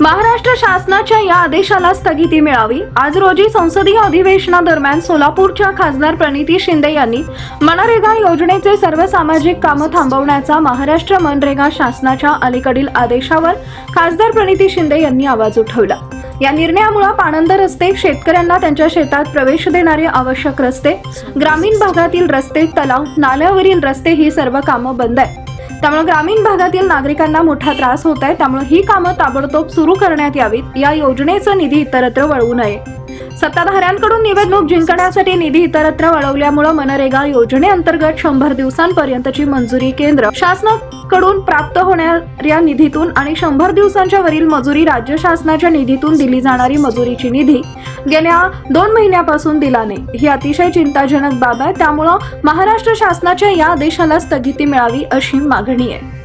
महाराष्ट्र शासनाच्या या आदेशाला स्थगिती मिळावी. आज रोजी संसदीय अधिवेशनादरम्यान सोलापूरच्या खासदार प्रणिती शिंदे यांनी मनरेगा योजनेचे सर्व सामाजिक कामं थांबवण्याचा महाराष्ट्र मनरेगा शासनाच्या अलीकडील आदेशावर खासदार प्रणिती शिंदे यांनी आवाज उठवला. या निर्णयामुळे पाणंद रस्ते शेतकऱ्यांना त्यांच्या शेतात प्रवेश देणारे आवश्यक रस्ते ग्रामीण भागातील रस्ते तलाव नाल्यावरील रस्ते ही सर्व कामं बंद आहेत. त्यामुळे ग्रामीण भागातील नागरिकांना मोठा त्रास होत आहे. त्यामुळे ही कामं ताबडतोब सुरू करण्यात यावीत. या योजनेचा निधी इतरत्र वळवू नये. सत्ताधाऱ्यांकडून निवडणूक जिंकण्यासाठी निधी इतरत्र वळवल्यामुळे मनरेगा योजनेअंतर्गत शंभर दिवसांपर्यंतची मंजुरी केंद्र कडून प्राप्त होणाऱ्या निधीतून आणि शंभर दिवसांच्या वरील मजुरी राज्य शासनाच्या निधीतून दिली जाणारी मजुरीची निधी गेल्या दोन महिन्यापासून दिला नाही. ही अतिशय चिंताजनक बाब आहे. त्यामुळं महाराष्ट्र शासनाच्या या आदेशाला स्थगिती मिळावी अशी मागणी आहे.